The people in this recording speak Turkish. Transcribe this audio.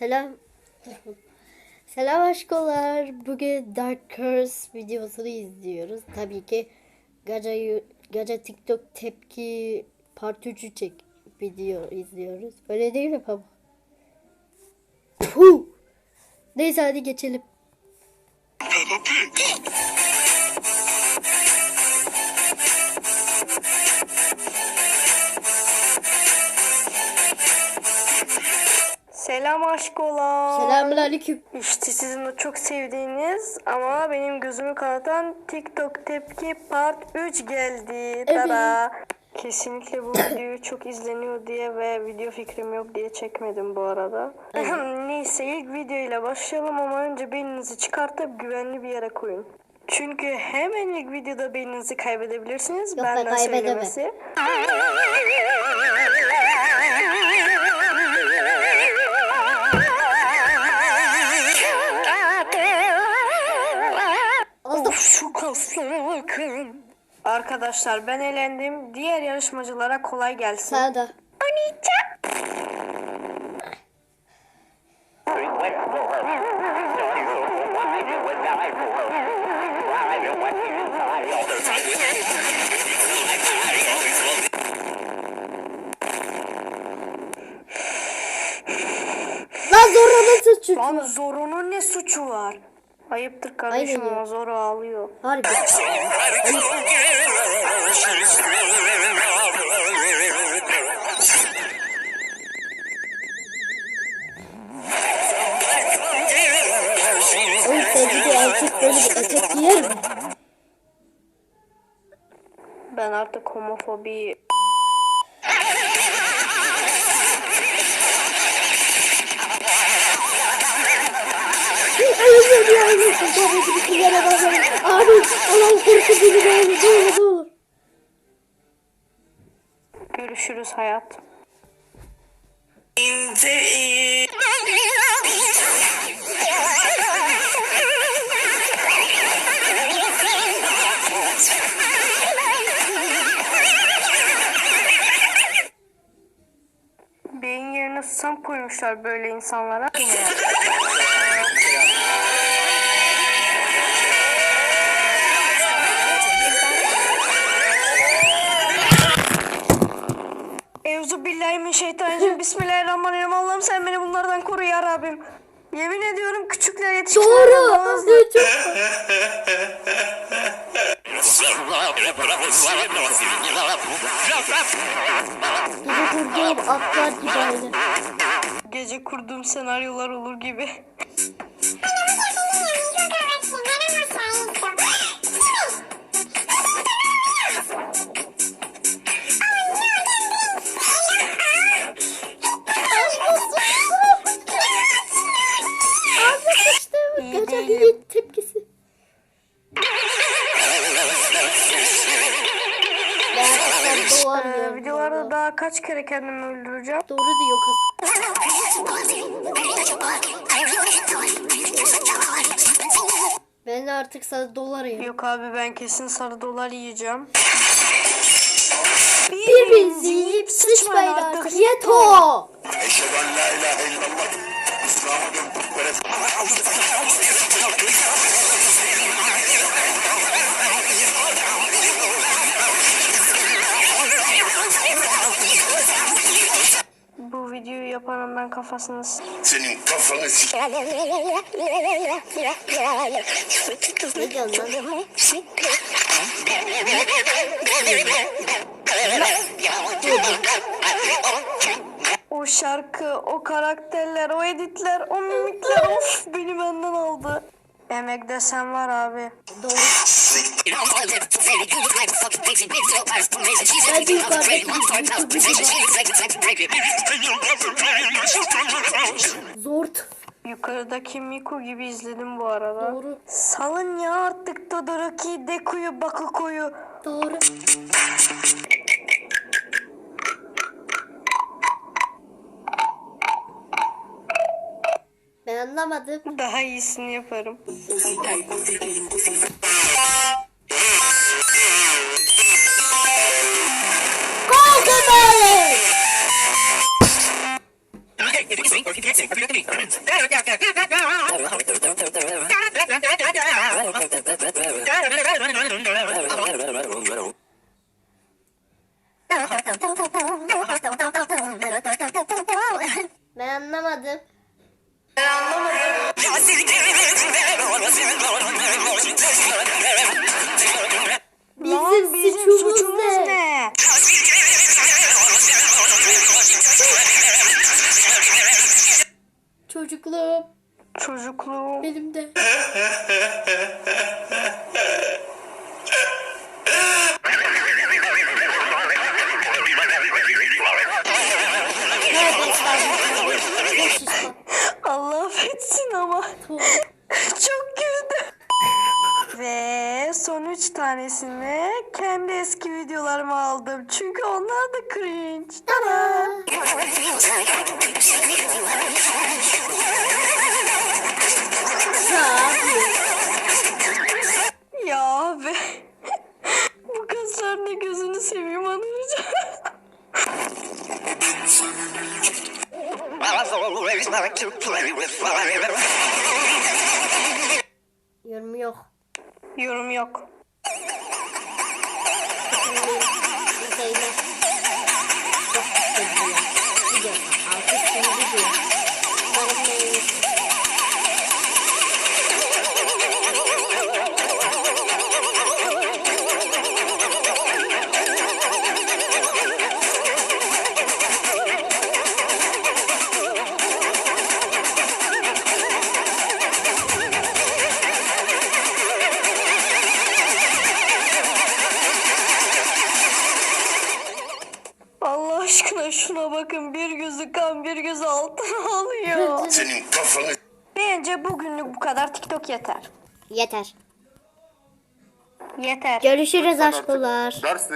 Selam. Selam aşkolar. Bugün Dark Curse videosunu izliyoruz. Tabii ki Gaca, Gaca TikTok tepki part 3'ü çek video izliyoruz. Öyle değil mi baba? Puh. Neyse hadi geçelim. Selam aşkolar. Selamünaleyküm. İşte sizin de çok sevdiğiniz ama benim gözümü kanatan TikTok tepki part 3 geldi. Tada. Kesinlikle bu videoyu çok izleniyor diye ve video fikrim yok diye çekmedim bu arada. Neyse ilk videoyla başlayalım ama önce beyninizi çıkartıp güvenli bir yere koyun. Çünkü hemen ilk videoda beyninizi kaybedebilirsiniz. Yok be, Benden kaybedemem. söylemesi. Arkadaşlar ben elendim. Diğer yarışmacılara kolay gelsin. Sana da. Lan zorla nasıl Lan? Zoro'nun ne suçu var? Ayıptır kardeşim ya. ama Zoro ağlıyor. Harbi. Oğlum sevgili erkek böyle bir etek giyer mi? Ben artık homofobi... Ölüm ya ölüm. Babacı bir yere bakalım. Abi Allah'ım korku beni ne olur. Görüşürüz hayat. Beyin yerine susam koymuşlar böyle insanlara. Evzu billahi min şeytanirracim. Bismillahirrahmanirrahim. Allah'ım sen beni bunlardan koru ya Rabbim. Yemin ediyorum küçükler yetişkinlerden Doğru. daha hızlı. Gece kurduğum atlar gibi aynı. Gece kurduğum senaryolar olur gibi. Kaç kere kendimi öldüreceğim? Doğru diyor kız. Ben de artık sana dolar ya. Yok abi ben kesin sarı dolar yiyeceğim. Birbirinizi yiyip sıçmayın artık. Yeto. Eşhedü en la ilahe illallah. Yapanın ben kafasını Senin kafanı? O şarkı, o karakterler, o editler, o mimikler of beni benden aldı. Emek desen var abi. Doğru. Zort. Yukarıdaki Miku gibi izledim bu arada. Doğru. Salın ya artık Todoroki, Deku'yu, Bakuko'yu. Doğru. Anlamadım. Daha iyisini yaparım. Allah affetsin ama. Çok güldüm. Ve son üç tanesini kendi eski videolarıma aldım. Çünkü onlar da cringe. Tada. Yorum yok. Yorum yok. Çok sevdi ya. Video. Altı sene video. Allah aşkına şuna bakın. Bir gözü kan bir gözü altın alıyor. Senin kafanı Bence bugünlük bu kadar TikTok yeter. Yeter. Yeter. Görüşürüz aşkolar. ders